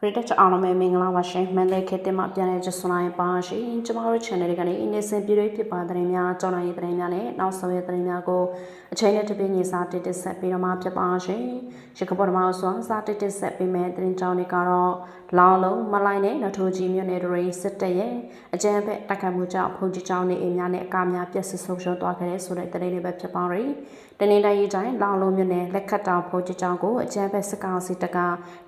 ပရိသတ်အားလုံးပဲမင်္ဂလာပါရှင်မန္တလေးခေတ်တင်မှာပြန်လည်ကြဆိုနိုင်ပါရှင်ကျမတို့ channel လေးကနေနေ့စဉ်ပြည်တွင်းဖြစ်ပါတဲ့များကြောင်းနိုင်တဲ့များနဲ့နောက်ဆုံးရတဲ့များကိုအချိန်နဲ့တပြည့်ညီစာတစ်တစ်ဆက်ပြီးတော့မှဖြစ်ပါရှင်ရကပေါ်မှာဆိုစာတစ်တစ်ဆက်ပြီးမဲ့တဲ့ကြောင်းတွေကတော့လောင်လုံးမလိုက်နဲ့နထိုးကြီးမြို့နယ်တွေစစ်တပ်ရဲ့အကြမ်းဖက်တိုက်ခိုက်မှုကြောင့်ဖုန်ကြီးကျောင်းနေအိမ်များနဲ့အကားများပြည့်စုံဆုံးရှုံးသွားခဲ့တဲ့ဆိုတဲ့တဲ့လေးတွေပဲဖြစ်ပါရယ် တနင်္လာရီတိုင်းလောင်လုံးမြို့နယ်လက်ခတ်တောင်ဖုန်ကြီးကျောင်းကိုအကြမ်းဖက်စစ်ကောင်စီတပ်က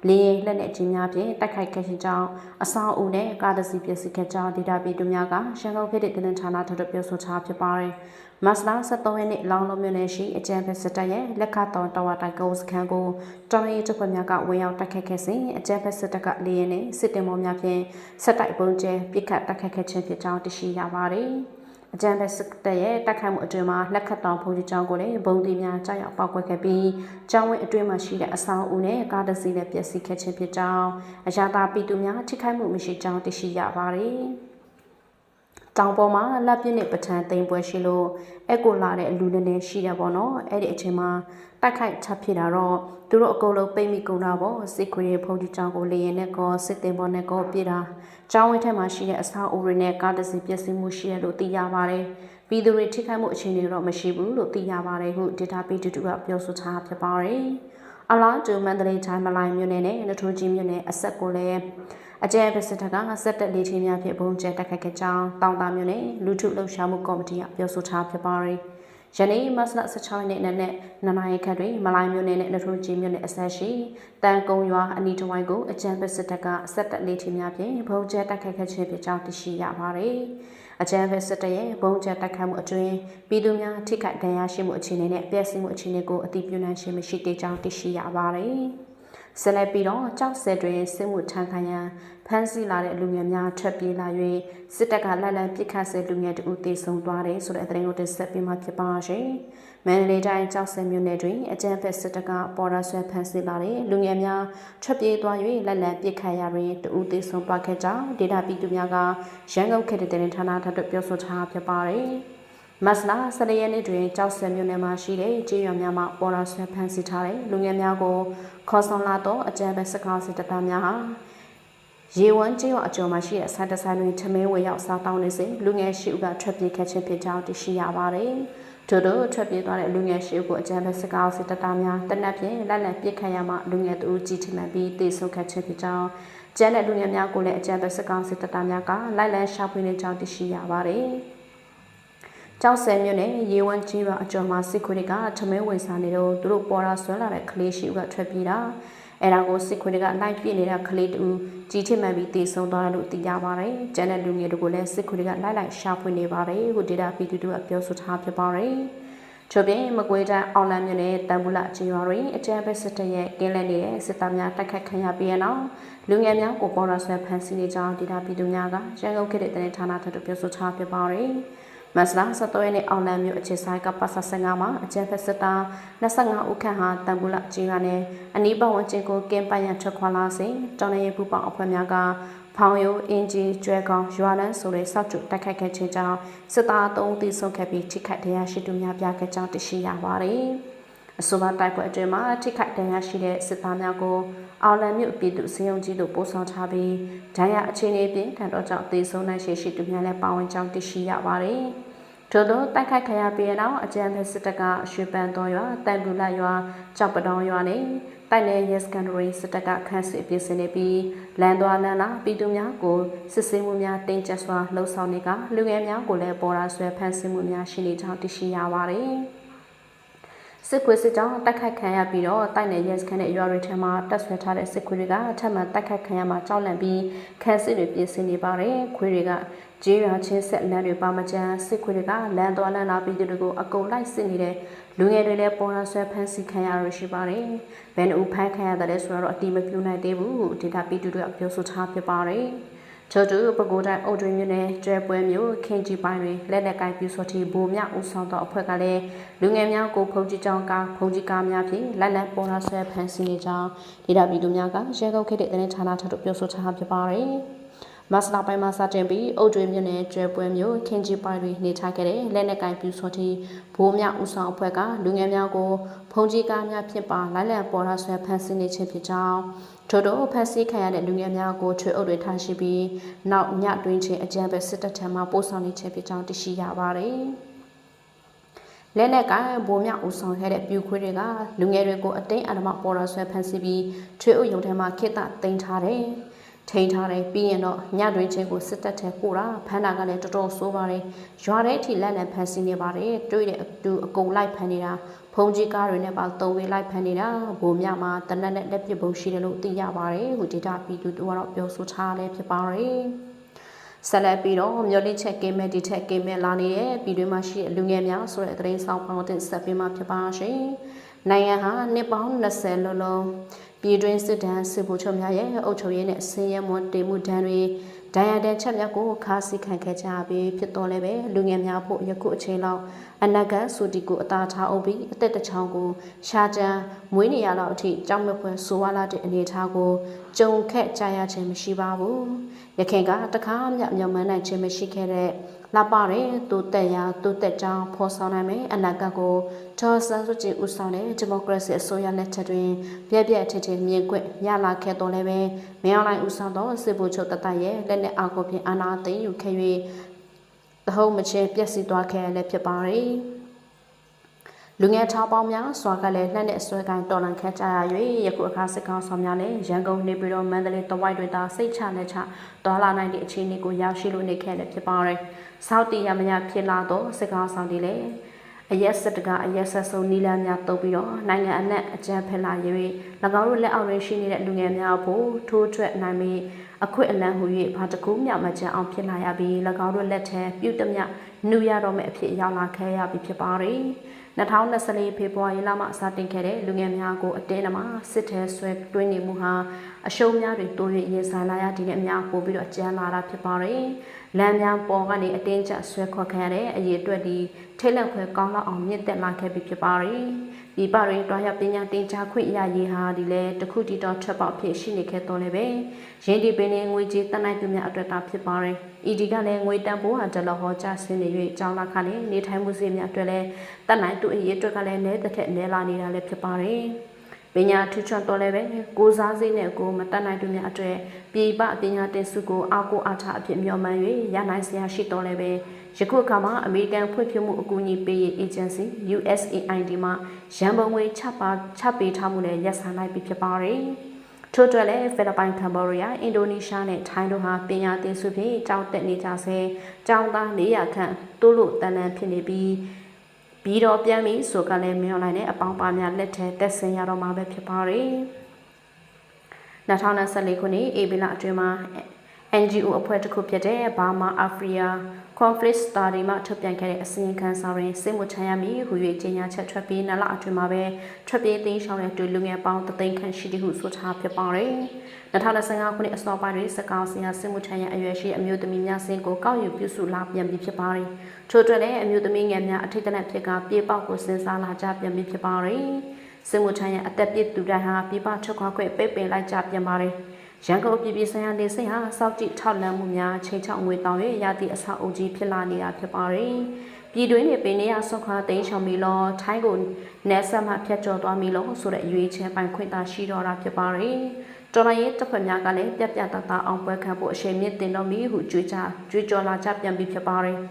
လေရင်လက်နဲ့ကြီးများဖြင့်တိုက်ခိုက်ခဲ့ခြင်းကြောင့်အဆောင်အုံနဲ့ကားတစီပြည့်စုံခဲ့ကြောင်းဒေတာပီတို့များကရှမ်းကုန်ခေတ်တဲ့တင်ဌာနထပ်ပြောဆိုထားဖြစ်ပါရယ်မတ်လ23ရက်နေ့လောင်လုံးမြို့နယ်ရှိအကြံဖက်စစ်တပ်ရဲ့လက်ခတော်တော်ဝတိုင်ကုန်းစခန်းကိုတော်ရေးတပ်ဖွဲ့များကဝင်ရောက်တိုက်ခတ်ခဲ့စဉ်အကြံဖက်စစ်တပ်ကလေရင်နဲ့စစ်တင်မောများဖြင့်ဆက်တိုက်ပုံကျဲပစ်ခတ်တိုက်ခတ်ခဲ့ခြင်းဖြစ်ကြောင်းသိရှိရပါတယ်။ အကြံဖက်စစ်တပ်ရဲ့တိုက်ခိုက်မှုအတွင်းမှာလက်ခတ်တော်ဖုန်ကြီးကျောင်းကိုလည်းဘုံတီများကြားရောက်ပောက်ကွက်ခဲ့ပြီးကျောင်းဝင်းအတွင်းမှာရှိတဲ့အဆောင်အဦနဲ့ကားတစီနဲ့ပျက်စီးခဲ့ခြင်းဖြစ်ကြောင်းအရာသာပြည်သူများထိခိုက်မှုမရှိကြောင်းသိရှိရပါတယ်။ တောင်ပေါ်မှာလက်ပြစ်နဲ့ပထန်သိမ်ပွဲရှိလို့အက်ကိုလာတဲ့အလူနည်းနည်းရှိတယ်ပေါ့နော်အဲ့ဒီအချိန်မှာတိုက်ခိုက်ချဖြစ်တာတော့သူတို့အကုန်လုံးပိတ်မိကုန်တာပေါ့စစ်ခွေဖုန်ကြီးကျောင်းကိုလေရင်နဲ့ကောစစ်တင်ပေါ်နဲ့ကောပြတာကျောင်းဝင်းထက်မှာရှိတဲ့အဆောက်အဦတွေနဲ့ကားတစီပျက်စီးမှုရှိရလို့သိရပါတယ်ပြည်သူတွေထိခိုက်မှုအခြေအနေတော့မရှိဘူးလို့သိရပါတယ်ဟုဒေတာပီတူတူကပြောဆိုထားဖြစ်ပါတယ်အလားတူမန္တလေးတိုင်းမလိုင်မြို့နယ်နဲ့နထိုးကြီးမြို့နယ်အဆက်ကိုလည်း အကြဲပစစ်တပ်ကဆက်တက်လေးချင်းများဖြင့်ဘုံကျဲတက်ခတ်ခဲ့ကြောင်းတောင်တာမြို့နယ်လူထုလှုပ်ရှားမှုကော်မတီကပြောဆိုထားဖြစ်ပါတယ်။ယနေ့မတ်လ16ရက်နေ့နဲ့နနရီခတ်တွင်မလိုင်းမြို့နယ်နဲ့နထိုးကြီးမြို့နယ်အဆက်ရှိတန်ကုံရွာအနီးတစ်ဝိုင်းကိုအကြံပစစ်တပ်ကဆက်တက်လေးချင်းများဖြင့်ဘုံကျဲတက်ခတ်ခဲ့ခြင်းဖြစ်ကြောင်းသိရှိရပါတယ်။အကြံဖက်စစ်တပ်ရဲ့ဘုံကျတက်ခတ်မှုအတွင်းပြည်သူများထိခိုက်ဒဏ်ရာရှိမှုအခြေအနေနဲ့ပျက်စီးမှုအခြေအနေကိုအသိပြုနိုင်ခြင်းမရှိသေးကြောင်းသိရှိရပါတယ်။ ဆက်လက်ပြီးတော့ကြောက်စဲတွင်စစ်မှုထမ်းခံရန်ဖမ်းဆီးလာတဲ့လူငယ်များထွက်ပြေးလာ၍စစ်တပ်ကလက်လံပစ်ခတ်ဆဲလူငယ်တဦးတေဆုံးသွားတယ်ဆိုတဲ့အသတင်းကိုတင်ဆက်ပေးမှာဖြစ်ပါရှင်။မန္တလေးတိုင်းကြောက်စဲမြို့နယ်တွင်အကြမ်းဖက်စစ်တပ်ကပေါ်ရာဆွဲဖမ်းဆီးလာတဲ့လူငယ်များထွက်ပြေးသွား၍လက်လံပစ်ခတ်ရတွင်တဦးတေဆုံးသွားခဲ့ကြောင်းဒေတာပြည်သူများကရန်ကုန်ခေတ်တဲ့ဌာနထပ်ပြောဆိုထားဖြစ်ပါတယ်။ မတ်လ14ရက်နေ့တွင်ကြောက်စံမြို့နယ်မှာရှိတဲ့ကြေးရွာများမှပေါ်လာဆွဲဖမ်းဆီးထားတဲ့လူငယ်များကိုခေါ်ဆောင်လာတော့အကြမ်းဖက်စကားစစ်တပ်သားများဟာရေဝမ်းကျေးရွာအကျော်မှာရှိတဲ့ဆိုင်တဆိုင်တွင်ထမင်းဝေရောက်စားတောင်းနေစဉ်လူငယ်ရှိဦးကထွက်ပြေးခဲ့ခြင်းဖြစ်ကြောင်းသိရှိရပါတယ်။ထို့သောထွက်ပြေးသွားတဲ့လူငယ်ရှိဦးကိုအကြမ်းဖက်စကားစစ်တပ်သားများတနက်ဖြန်လက်လက်ပစ်ခတ်ရမှလူငယ်သူကြီးထိမှန်ပြီးတေဆုံးခဲ့ခြင်းဖြစ်ကြောင်းကျန်တဲ့လူငယ်များကိုလည်းအကြမ်းဖက်စကားစစ်တပ်သားများကလိုက်လံရှာဖွေနေကြောင်းသိရှိရပါတယ်။ ကြောက်ဆယ်မြို့နယ်ရေဝမ်းကြီးပါအကျော်မှာစစ်ခွေတွေကထမင်းဝင်စားနေတော့သူတို့ပေါ်လာဆွဲလာတဲ့ကလေးရှိဦးကထွက်ပြေးတာအဲ့ဒါကိုစစ်ခွေတွေကလိုက်ပြစ်နေတဲ့ကလေးတူကြီးထစ်မှန်ပြီးတေဆုံးသွားတယ်လို့သိရပါတယ်။ကျန်တဲ့လူငယ်တို့ကိုလည်းစစ်ခွေတွေကလိုက်လိုက်ရှာဖွေနေပါတယ်။ဟိုဒေတာပီတူတို့ကပြောဆိုထားဖြစ်ပါတယ်။ချို့ပြင်မကွေးတိုင်းအောင်လန်းမြို့နယ်တန်ဘူးလကျေးရွာတွင်အကြမ်းဖက်စစ်တပ်ရဲ့ကင်းလက်နေတဲ့စစ်သားများတိုက်ခတ်ခံရပြီးနောက်လူငယ်များကိုပေါ်လာဆွဲဖမ်းဆီးနေကြောင်းဒေတာပီတူများကရန်ကုန်ခေတ်တဲ့ဌာနထပ်ပြောဆိုထားဖြစ်ပါတယ်။ မတ်လ17ရက်နေ့အောင်လန်မြို့အခြေဆိုင်ကပတ်ဆ15မှာအကျန်းဖက်စစ်သား25ဦးခန့်ဟာတန်ဘူးလကျေးရွာနယ်အနီးပတ်ဝန်းကျင်ကိုကင်းပန်းရထွက်ခွာလာစဉ်တောင်နယ်ပူပေါင်းအဖွဲ့များကဖောင်ရိုးအင်ဂျီကျွဲကောင်ရွာလန်းဆိုတဲ့စောက်ကျတိုက်ခိုက်ခဲ့ခြင်းကြောင့်စစ်သား3ဦးသေဆုံးခဲ့ပြီးထိခိုက်ဒဏ်ရာရှိသူများပြခဲ့ကြောင်းသိရှိရပါတယ်။အဆိုပါတိုက်ပွဲအတွင်းမှာထိခိုက်ဒဏ်ရာရှိတဲ့စစ်သားများကိုအောင်လန်မြို့ပြည်သူစည်းရုံးကြီးတို့ပို့ဆောင်ထားပြီးဒဏ်ရာအခြေအနေပြင်ထန်တော့ကြောင့်သေဆုံးနိုင်ရှိရှိသူများလည်းပါဝင်ကြောင်းသိရှိရပါတယ်။ ထို့သောတိုက်ခိုက်ခံရပြီးနောက်အကြံဖက်စစ်တပ်ကရွှေပန်းတော်ရွာတန်ပူလရွာကြောက်ပတောင်ရွာနဲ့တိုက်နယ်ရဲစကန်ဒရီစစ်တပ်ကခန့်စစ်ပြင်ဆင်နေပြီးလန်သွားလန်လာပြည်သူများကိုစစ်ဆေးမှုများတင်ကျစွာလှုံ့ဆော်နေကလူငယ်များကိုလည်းပေါ်ရာဆွဲဖမ်းဆီးမှုများရှိနေကြောင်းသိရှိရပါတယ်။ စစ်ခွေးစစ်ကြောင်းတိုက်ခိုက်ခံရပြီးတော့တိုက်နယ်ရဲစခန်းနဲ့ရွာတွေထဲမှာတက်ဆွဲထားတဲ့စစ်ခွေးတွေကထပ်မံတိုက်ခိုက်ခံရမှာကြောက်လန့်ပြီးခန်းစစ်တွေပြင်ဆင်နေပါတယ်။ခွေးတွေကကျေးရွာချင်းဆက်လမ်းတွေပါမကြမ်းစစ်ခွေတွေကလမ်းသွားလမ်းလာပြီးသူတွေကိုအကုန်လိုက်စစ်နေတဲ့လူငယ်တွေလည်းပေါ်လာဆွဲဖမ်းဆီးခံရရရှိပါတယ်။ဘယ်နှဦးဖမ်းခံရတယ်ဆိုတော့အတိမပြုနိုင်သေးဘူးဒေတာပီတူတွေကပြောဆိုထားဖြစ်ပါတယ်။ ချို့တူပကိုတိုင်းအုတ်တွင်မြို့နယ်ကျဲပွဲမြို့ခင်ကြီးပိုင်းတွင်လက်လက်ကိုင်းပြူစောတိဘိုမြဦးဆောင်သောအဖွဲ့ကလည်းလူငယ်များကိုဖုန်ကြီးကြောင်းကားဖုန်ကြီးကားများဖြင့်လက်လက်ပေါ်လာဆွဲဖမ်းဆီးနေကြောင်းဒေတာပီတူများကရဲကုတ်ခေတ်တဲ့တင်ဌာနထပ်ပြောဆိုထားဖြစ်ပါတယ်။ မဆလာပိုင်းမှာစတင်ပြီးအုတ်တွေမြို့နယ်ကျွဲပွဲမြို့ခင်ကြီးပိုင်တွေနေထိုင်ခဲ့တဲ့လက်နက်ကင်ပြူစောတိဘိုးမြဦးဆောင်အဖွဲ့ကလူငယ်များကိုဖုန်ကြီးကားများဖြစ်ပါလိုက်လံပေါ်လာဆွဲဖမ်းဆီးနေခြင်းဖြစ်ကြောင်းထို့သောဖမ်းဆီးခံရတဲ့လူငယ်များကိုချွေအုပ်တွေထားရှိပြီးနောက်ညတွင်ချင်းအကြံပဲစစ်တပ်ထံမှပို့ဆောင်နေခြင်းဖြစ်ကြောင်းသိရှိရပါတယ်။လက်နက်ကဘိုးမြဦးဆောင်ခဲ့တဲ့ပြူခွေးတွေကလူငယ်တွေကိုအတိတ်အဓမ္မပေါ်လာဆွဲဖမ်းဆီးပြီးချွေအုပ်ရုံထဲမှာခိတသိမ်းထားတယ်။ ထိန်ထားတယ်ပြီးရင်တော့ညတွင်ချင်းကိုစစ်တပ်ထဲပို့တာဖမ်းတာကလည်းတော်တော်ဆိုးပါတယ်ရွာတဲ့အထိလက်လက်ဖမ်းဆီးနေပါတယ်တွေ့တဲ့အတူအကုန်လိုက်ဖမ်းနေတာဖုန်ကြီးကားတွေနဲ့ပါသုံးဝေးလိုက်ဖမ်းနေတာဘိုးမြမှာတနက်နဲ့လက်ပစ်ပုံရှိတယ်လို့သိရပါတယ်ဟိုဒေတာပြည်သူတို့ကတော့ပြောဆိုထားလဲဖြစ်ပါတယ်ဆက်လက်ပြီးတော့မျိုးလင်းချက်ကင်းမဲ့ဒီထက်ကင်းမဲ့လာနေတဲ့ပြည်တွင်းမှာရှိတဲ့လူငယ်များဆိုတဲ့သတင်းဆောင်ပေါင်းတင်ဆက်ပေးမှာဖြစ်ပါရှင်။နိုင်ငံဟာနှစ်ပေါင်း20လုံးလုံး ပြည်တွင်းစစ်တမ်းစစ်ဗိုလ်ချုပ်များရဲ့အုပ်ချုပ်ရေးနဲ့ဆင်းရဲမွန်တေမှုတမ်းတွေဒဏ်ရာဒဏ်ချက်များကိုခါးစီခံခဲ့ကြပြီးဖြစ်တော်လဲပဲလူငယ်များဖို့ယခုအချိန်လောက်အနဂတ်စူတီကိုအသာထားအုပ်ပြီးအသက်တစ်ချောင်းကိုရှားကြမ်းမွေးနေရလောက်အထိကြောက်မဖွယ်ဆိုဝါလာတဲ့အနေအထားကိုကြုံခက်ကြရခြင်းမရှိပါဘူးရခင်ကတခါမှမျှော်မှန်းနိုင်ခြင်းမရှိခဲ့တဲ့ လာပါတဲ့တိုးတက်ရာတိုးတက်ကြောင်းဖော်ဆောင်နိုင်မယ်အနာဂတ်ကိုဒေါ်ဆန်စုကြည်ဦးဆောင်တဲ့ဒီမိုကရေစီအစိုးရလက်ထက်တွင်ပြည့်ပြည့်ထထမြင့်ကွက်ရလာခဲ့တော်လည်းပဲမင်းအောင်လှိုင်ဦးဆောင်သောစစ်ဗိုလ်ချုပ်တတရဲ့လက်နက်အားကိုဖြင့်အာဏာသိမ်းယူခဲ့၍တဟုံမချေပြက်စီးသွားခဲ့ရလည်းဖြစ်ပါ रे လူငယ်ထောက်ပေါင်းများစွာကလည်းနှက်နဲ့ဆွဲကိုင်းတော်လန်ခတ်ကြရ၍ယခုအခါစစ်ကောင်ဆောင်များလည်းရန်ကုန်နေပြည်တော်မန္တလေးတဝိုက်တွေသာစိတ်ချလက်ချတော်လာနိုင်တဲ့အခြေအနေကိုရောက်ရှိလို့နေခဲ့လည်းဖြစ်ပါရယ်။စောက်တီရမညာဖြစ်လာတော့စစ်ကောင်ဆောင်တွေလည်းအရက်စစ်တကအရက်ဆက်ဆုံးနီလန်းများတုပ်ပြီးတော့နိုင်ငံအနှံ့အကြမ်းဖက်လာ၍၎င်းတို့လက်အောက်တွင်ရှိနေတဲ့လူငယ်များဖို့ထိုးထွက်နိုင်ပြီးအခွင့်အလမ်းဟူ၍ဘာတကူးမြမကြအောင်ဖြစ်လာရပြီး၎င်းတို့လက်ထဲပြုတ်တမြနှူရတော့မဲ့အဖြစ်ရောက်လာခဲ့ရပြီဖြစ်ပါရယ် 2024ဖေဖော်ဝါရီလမှစတင်ခဲ့တဲ့လူငယ်များကိုအတင်းအမှားစစ်ထဲဆွဲတွင်းနေမှုဟာအရှုံးများတွေတိုး၍ရင်ဆိုင်လာရဒီနဲ့အများပို့ပြီးတော့ကြမ်းလာတာဖြစ်ပါရယ်လမ်းများပေါ်ကနေအတင်းကျပ်ဆွဲခေါ်ခံရတဲ့အရေးအတွက်ဒီထိတ်လန့်ခွဲကောင်းလောက်အောင်မြင့်တက်လာခဲ့ပြီဖြစ်ပါရယ်ဒီပရိတွားရပညာတင်ကြားခွင့်ရရေးဟာဒီလေတခုတီတော့ထွက်ပေါက်ဖြစ်ရှိနေခဲ့တော့လည်းပဲရင်းဒီပင်ငွေကြေးတက်နိုင်သူများအတွက်တာဖြစ်ပါရယ် ED ကလည်းငွေတန်ဖိုးဟာဒလဟောကျဆင်းနေ၍ကြောင်းလာခါနဲ့နေထိုင်မှုစီများအတွက်လည်းတက်နိုင်သူအရေးအတွက်ကလည်းနဲတစ်ထက်နဲလာနေတာလည်းဖြစ်ပါရယ် ပညာထူးချွန်တော်လည်းပဲကိုစားစိတ်နဲ့ကိုမတက်နိုင်သူများအတွက်ပြည်ပပညာတင်စုကိုအောက်ကိုအားထားအဖြစ်မျှော်မှန်း၍ရနိုင်စရာရှိတော်လည်းပဲယခုအခါမှာအမေရိကန်ဖွံ့ဖြိုးမှုအကူအညီပေးရေး agency USAID မှရန်ပုံငွေချပါချပေးထားမှုနဲ့ရပ်ဆိုင်းလိုက်ပြီဖြစ်ပါတယ်။ထို့အတွက်လည်းဖိလစ်ပိုင်ကမ္ဘောဒီးယားအင်ဒိုနီးရှားနဲ့ထိုင်းတို့ဟာပညာသင်စုဖြင့်ကြောင်းတက်နေကြဆဲကျောင်းသား400ခန့်တိုးလို့တန်တန်ဖြစ်နေပြီး ပြီးတော့ပြန်ပြီးဆိုကလည်းမင်းအွန်လိုင်းနဲ့အပေါင်းပါများလက်ထဲတက်ဆင်ရတော့မှာပဲဖြစ်ပါတယ်။2024ခုနှစ်ဧပြီလအတွင်းမှာ NGO အဖွဲ့တစ်ခုဖြစ်တဲ့ Burma Africa Conflict Study မှထုတ်ပြန်ခဲ့တဲ့အစီရင်ခံစာတွင်စစ်မှုချမ်းရမည်ဟူ၍ကြေညာချက်ထွက်ပြီးနလအတွင်းမှာပဲထွက်ပြေးသိမ်းရှောင်တဲ့တွေ့လူငယ်ပေါင်းတသိန်းခန့်ရှိသည်ဟုဆိုထားဖြစ်ပါတယ်။2025ခုနှစ်အစောပိုင်းတွင်စကောင်းစင်ရစစ်မှုချမ်းရအရွယ်ရှိအမျိုးသမီးများစင်ကိုကောက်ယူပြုစုလာပြန်ပြီးဖြစ်ပါတယ်။ထို့အတွက်လည်းအမျိုးသမီးငယ်များအထိတ်တနက်ဖြစ်ကပြေပေါက်ကိုစဉ်းစားလာကြပြန်ပြီးဖြစ်ပါတယ်။စစ်မှုထမ်းရဲ့အသက်ပြည့်သူတိုင်းဟာပြပထုတ်ခွာခွင့်ပိတ်ပင်လိုက်ကြပြန်ပါတယ်။ ရန်ကုန်ပြည်ပြည်ဆိုင်ရာနေစိတ်ဟာစောက်ကြည့်ထောက်လန့်မှုများချိန်ချောက်ငွေတောင်းရရသည့်အဆောက်အုပ်ကြီးဖြစ်လာနေတာဖြစ်ပါတယ်။ပြည်တွင်းနေပင်နေရဆွတ်ခွာသိမ်းချောင်မီလောထိုင်းကိုနယ်ဆက်မှဖြတ်ကျော်သွားမီလောဆိုတဲ့ရွေးချယ်ပိုင်ခွင့်သာရှိတော့တာဖြစ်ပါတယ်။တော်လိုင်းရေးတပ်ဖွဲ့များကလည်းပြက်ပြက်တသားအောင်ပွဲခံဖို့အရှိန်မြင့်တင်တော်မီဟုကြွေးကြကြွေးကြော်လာကြပြန်ပြီးဖြစ်ပါတယ်။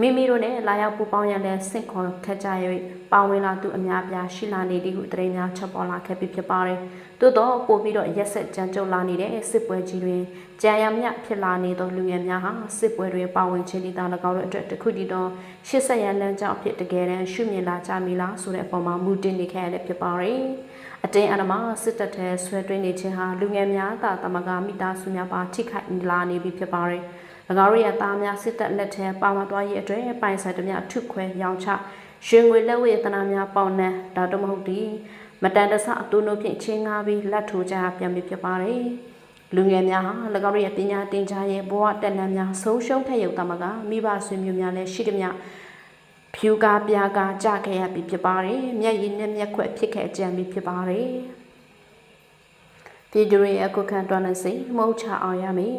မိမိတို့နဲ့လာရောက်ပူပေါင်းရတဲ့စင့်ခေါ်ခက်ကြ၍ပါဝင်လာသူအများပြားရှိလာနေသည်ဟုတရင်များချက်ပေါ်လာခဲ့ပြီးဖြစ်ပါတယ်။သို့တော့ပို့ပြီးတော့ရက်ဆက်ကြမ်းကြုတ်လာနေတဲ့စစ်ပွဲကြီးတွင်ကြံရမြဖြစ်လာနေသောလူငယ်များဟာစစ်ပွဲတွင်ပါဝင်ခြင်းဒီသာ၎င်းတို့အတွက်တခုတည်းသောရှစ်ဆက်ရန်လမ်းကြောင်းအဖြစ်တကယ်တမ်းရှုမြင်လာကြမည်လားဆိုတဲ့အပေါ်မှာမူတည်နေခဲ့ရတဲ့ဖြစ်ပါတယ်။အတင်းအဓမ္မစစ်တပ်ထဲဆွဲတွင်းနေခြင်းဟာလူငယ်များသာတမကမိသားစုများပါထိခိုက်လာနေပြီဖြစ်ပါတယ်။၎ င်းတို့ရဲ့သားများစစ်တပ်လက်ထဲပါဝင်သွားရေးအတွက်ပိုင်ဆိုင်တများထုခွဲရောင်းချရွှေငွေလက်ဝဲတနာများပေါနှံဒါတော့မဟုတ်ဒီမတန်တဆအတူနို့ဖြင့်ချင်းငါပြီးလက်ထိုးကြပြန်ပြီးဖြစ်ပါတယ်လူငယ်များဟာ၎င်းတို့ရဲ့ပညာသင်ကြားရေးဘဝတက်လန်းများဆုံးရှုံးခဲ့ရုံတမကမိဘဆွေမျိုးများလည်းရှိသည်များဖြူကားပြားကားကြခဲ့ရပြီဖြစ်ပါတယ်မျက်ရည်နဲ့မျက်ခွက်ဖြစ်ခဲ့ကြံပြီဖြစ်ပါတယ်ပြည်သူရဲ့အခုခံတော်နေစိမုတ်ချအောင်ရမည်